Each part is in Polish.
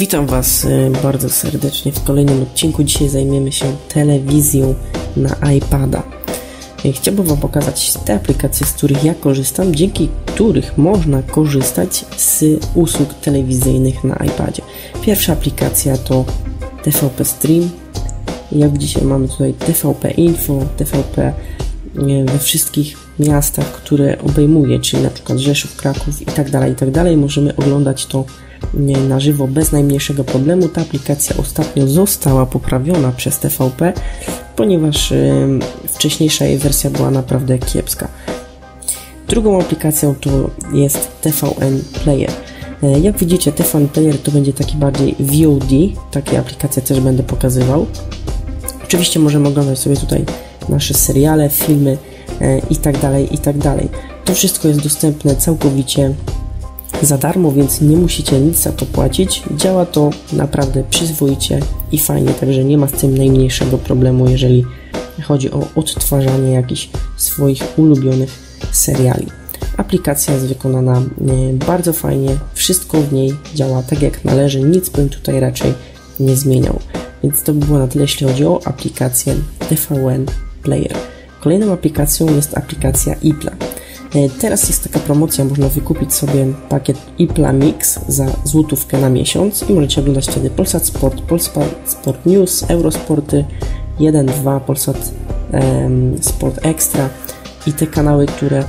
Witam Was y, bardzo serdecznie w kolejnym odcinku. Dzisiaj zajmiemy się telewizją na iPada. Y, chciałbym Wam pokazać te aplikacje, z których ja korzystam, dzięki których można korzystać z usług telewizyjnych na iPadzie. Pierwsza aplikacja to TVP Stream. Jak dzisiaj mamy tutaj TVP Info, TVP y, we wszystkich miastach, które obejmuje, czyli na przykład Rzeszów, Kraków i tak dalej, i tak. Możemy oglądać to na żywo bez najmniejszego problemu. Ta aplikacja ostatnio została poprawiona przez TVP, ponieważ wcześniejsza jej wersja była naprawdę kiepska. Drugą aplikacją to jest TVN Player. E, jak widzicie, TVN Player to będzie taki bardziej VOD, takie aplikacje też będę pokazywał. Oczywiście możemy oglądać sobie tutaj nasze seriale, filmy e, i tak dalej, i tak dalej. To wszystko jest dostępne całkowicie za darmo, więc nie musicie nic za to płacić. Działa to naprawdę przyzwoicie i fajnie, także nie ma z tym najmniejszego problemu, jeżeli chodzi o odtwarzanie jakichś swoich ulubionych seriali. Aplikacja jest wykonana e, bardzo fajnie, wszystko w niej działa tak jak należy, nic bym tutaj raczej nie zmieniał. Więc to by było na tyle, jeśli chodzi o aplikację TVN Player. Kolejną aplikacją jest aplikacja iPla. E, teraz jest taka promocja, można wykupić sobie pakiet IPLA Mix za złotówkę na miesiąc i możecie oglądać wtedy Polsat Sport, Polsat Sport News, Eurosporty, 1, 2, Polsat um, Sport Extra i te kanały, które e,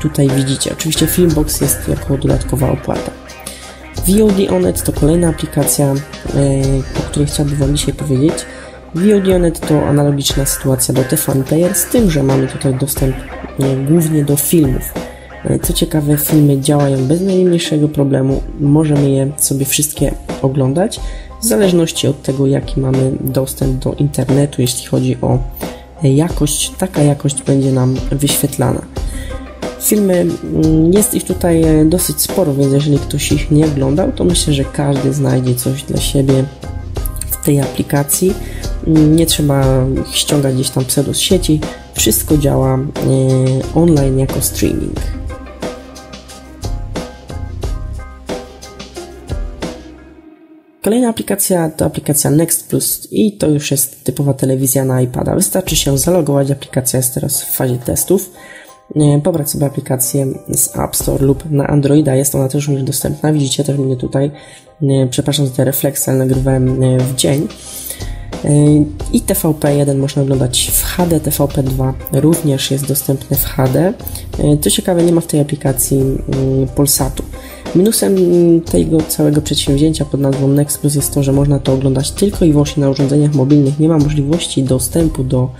tutaj widzicie. Oczywiście Filmbox jest jako dodatkowa opłata. VOD Onet to kolejna aplikacja, e, o której chciałbym Wam dzisiaj powiedzieć. VOD Onet to analogiczna sytuacja do TFN Player, z tym, że mamy tutaj dostęp głównie do filmów. E, co ciekawe, filmy działają bez najmniejszego problemu, możemy je sobie wszystkie oglądać, w zależności od tego, jaki mamy dostęp do internetu, jeśli chodzi o jakość, taka jakość będzie nam wyświetlana. Filmy, mm, jest ich tutaj e, dosyć sporo, więc jeżeli ktoś ich nie oglądał, to myślę, że każdy znajdzie coś dla siebie w tej aplikacji. Mm, nie trzeba ich ściągać gdzieś tam pseudo z sieci, wszystko działa e, online jako streaming. Kolejna aplikacja to aplikacja Next Plus i to już jest typowa telewizja na iPada. Wystarczy się zalogować, aplikacja jest teraz w fazie testów. E, pobrać sobie aplikację z App Store lub na Androida, jest ona też już dostępna. Widzicie też mnie tutaj, e, przepraszam za te refleksy, ale nagrywałem w dzień. I TVP1 można oglądać w HD, TVP2 również jest dostępny w HD. Co ciekawe, nie ma w tej aplikacji mm, Polsatu. Minusem tego całego przedsięwzięcia pod nazwą Next Plus jest to, że można to oglądać tylko i wyłącznie na urządzeniach mobilnych. Nie ma możliwości dostępu do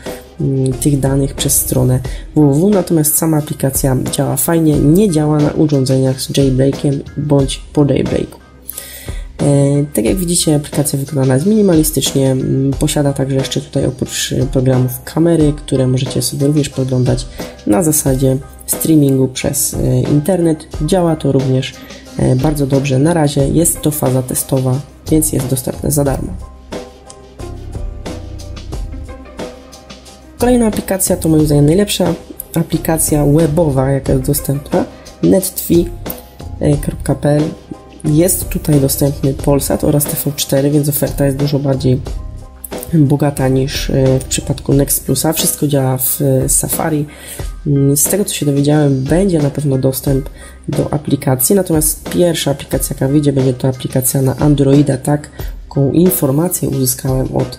tych danych przez stronę www, natomiast sama aplikacja działa fajnie, nie działa na urządzeniach z jailbreakiem bądź po jailbreaku. E, tak jak widzicie, aplikacja wykonana jest minimalistycznie. Posiada także jeszcze tutaj oprócz programów kamery, które możecie sobie również podglądać na zasadzie streamingu przez e, internet. Działa to również e, bardzo dobrze. Na razie jest to faza testowa, więc jest dostępne za darmo. Kolejna aplikacja to moim zdaniem najlepsza aplikacja webowa, jaka jest dostępna nettv.pl jest tutaj dostępny Polsat oraz TV4, więc oferta jest dużo bardziej bogata niż e, w przypadku Next Plusa. Wszystko działa w e, Safari. Mm, z tego co się dowiedziałem, będzie na pewno dostęp do aplikacji, natomiast pierwsza aplikacja, jaka wyjdzie, będzie to aplikacja na Androida. Taką informację uzyskałem od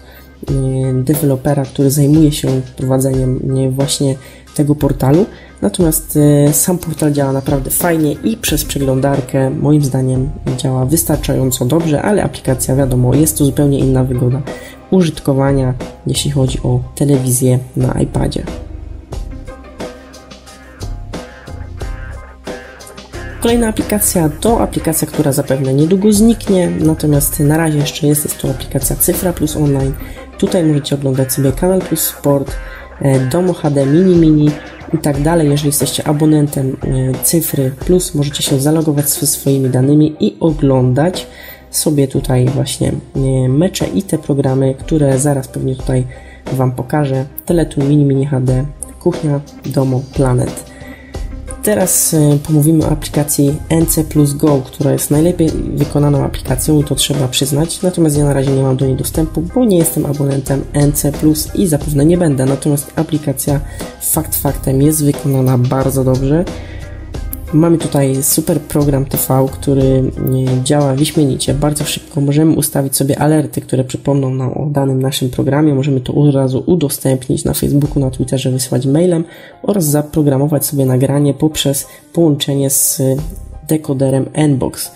dewelopera, który zajmuje się prowadzeniem właśnie tego portalu. Natomiast e, sam portal działa naprawdę fajnie i przez przeglądarkę moim zdaniem działa wystarczająco dobrze, ale aplikacja wiadomo jest to zupełnie inna wygoda użytkowania, jeśli chodzi o telewizję na iPadzie. Kolejna aplikacja to aplikacja, która zapewne niedługo zniknie, natomiast na razie jeszcze jest, jest to aplikacja Cyfra Plus Online. Tutaj możecie oglądać sobie Kanal Plus Sport, e, Domo HD Mini Mini, i tak dalej. Jeżeli jesteście abonentem e, cyfry plus, możecie się zalogować ze swoimi danymi i oglądać sobie tutaj właśnie e, mecze i te programy, które zaraz pewnie tutaj Wam pokażę. Teletun Mini Mini HD, Kuchnia, Domo, Planet. Teraz e, pomówimy o aplikacji NC Plus Go, która jest najlepiej wykonaną aplikacją i to trzeba przyznać, natomiast ja na razie nie mam do niej dostępu, bo nie jestem abonentem NC Plus i zapewne nie będę, natomiast aplikacja fakt faktem jest wykonana bardzo dobrze. Mamy tutaj super program TV, który e, działa wyśmienicie, bardzo szybko. Możemy ustawić sobie alerty, które przypomną nam o danym naszym programie. Możemy to od razu udostępnić na Facebooku, na Twitterze, wysłać mailem oraz zaprogramować sobie nagranie poprzez połączenie z dekoderem Nbox.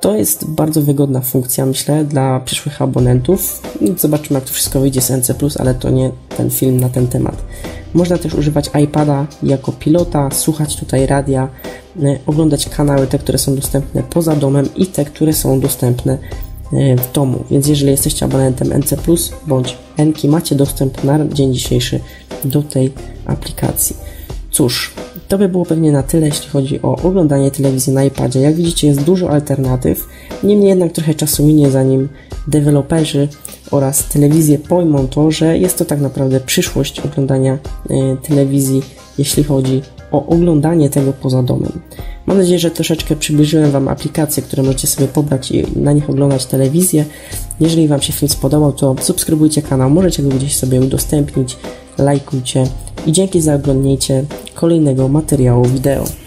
To jest bardzo wygodna funkcja, myślę, dla przyszłych abonentów. Zobaczymy, jak to wszystko wyjdzie z NC+, ale to nie ten film na ten temat. Można też używać iPada jako pilota, słuchać tutaj radia, oglądać kanały, te, które są dostępne poza domem i te, które są dostępne e, w domu. Więc jeżeli jesteście abonentem NC bądź Enki, macie dostęp na dzień dzisiejszy do tej aplikacji. Cóż, to by było pewnie na tyle, jeśli chodzi o oglądanie telewizji na iPadzie. Jak widzicie, jest dużo alternatyw. Niemniej jednak trochę czasu minie, zanim deweloperzy oraz telewizje pojmą to, że jest to tak naprawdę przyszłość oglądania e, telewizji, jeśli chodzi o oglądanie tego poza domem. Mam nadzieję, że troszeczkę przybliżyłem Wam aplikacje, które możecie sobie pobrać i na nich oglądać telewizję. Jeżeli Wam się film spodobał, to subskrybujcie kanał, możecie go gdzieś sobie udostępnić, lajkujcie i dzięki za oglądnięcie kolejnego materiału wideo.